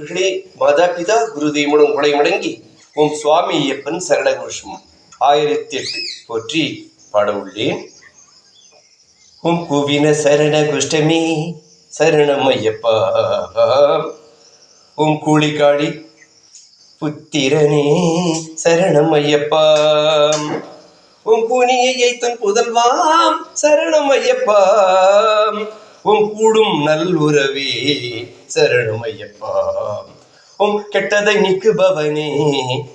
இவர்களே மாதா பிதா குரு தெய்வனும் உங்களை முடங்கி உம் சுவாமி ஐயப்பன் சரணகோஷம். ஆயிரத்தி எட்டு போற்றி பாட உள்ளேன் உம் குவின சரண குஷ்டமி சரணம் ஐயப்பா. உம் கூலிக்காடி புத்திரனே சரணம் ஐயப்பா. உம் புனியை தன் புதல்வாம் சரணம் ஐயப்பா. உம் கூடும் நல் சரணம் ஐயப்பா உம் கெட்டதை நீக்குபவனே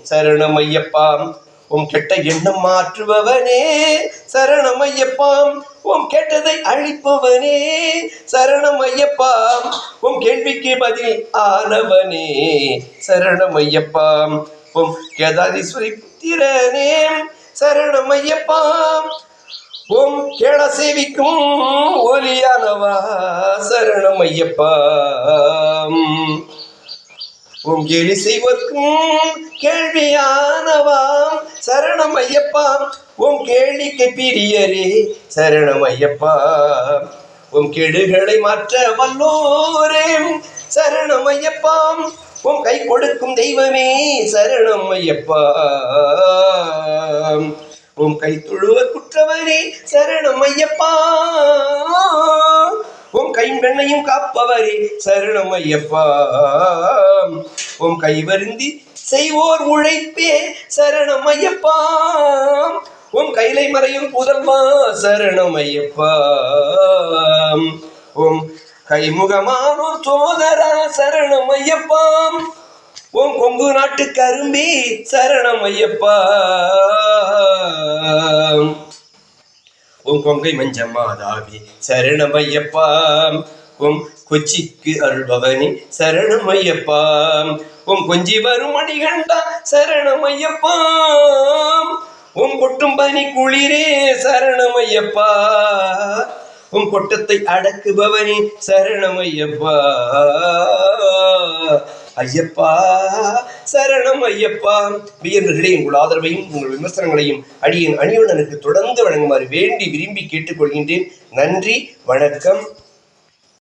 சரணமையப்பாம் உம் கெட்ட எண்ணம் மாற்றுபவனே சரணமையப்பாம் உம் கெட்டதை அழிப்பவனே சரணமையப்பாம் உம் கேள்விக்கு பதில் ஆனவனே சரணமையப்பாம் உம் கேதாதீஸ்வரி புத்திரனே சரணமையப்பாம் ஓம் கேட சேவிக்கும் ஒலியானவா சரணம் ஐயப்பா ஓம் கேலி செய்வதற்கும் கேள்வியானவாம் சரணம் ஐயப்பா ஓம் கேள்விக்கு பிரியரே சரணம் ஐயப்பா உம் கெடுகளை மாற்ற வல்லோரே சரணம் ஐயப்பாம் உம் கை கொடுக்கும் தெய்வமே சரணம் ஐயப்பா உம் கை தொழுவ குற்றவரே சரணம் ஐயப்பா. உம் கைம்பெண்ணையும் காப்பவரே சரணம் ஐயப்பா. உம் கைவருந்தி செய்வோர் உழைப்பே சரணம் ஐயப்பா. உம் கைலை மறையும் புதல்வா சரணம் ஐயப்பா. உம் கைமுகமானோர் சோதரா சரணம் ஐயப்பா. உன் கொங்கு நாட்டு கரும்பி சரணம் ஐயப்பா. கொங்கை மஞ்ச மாதாவி சரணமையப்பாம். உம் கொச்சிக்கு அருள்பவனி சரணமையப்பாம். உம் கொஞ்சி வரும் மணிகண்டா சரணமையப்பாம். உம் கொட்டும் பனி குளிரே சரணமையப்பா. உம் கொட்டத்தை அடக்குபவனே சரணமையப்பா. ஐயப்பா சரணம் ஐயப்பா. வியர்களே உங்கள் ஆதரவையும் உங்கள் விமர்சனங்களையும் அடியின் அணியுடனுக்கு தொடர்ந்து வழங்குமாறு வேண்டி விரும்பி கேட்டுக்கொள்கின்றேன். நன்றி வணக்கம்.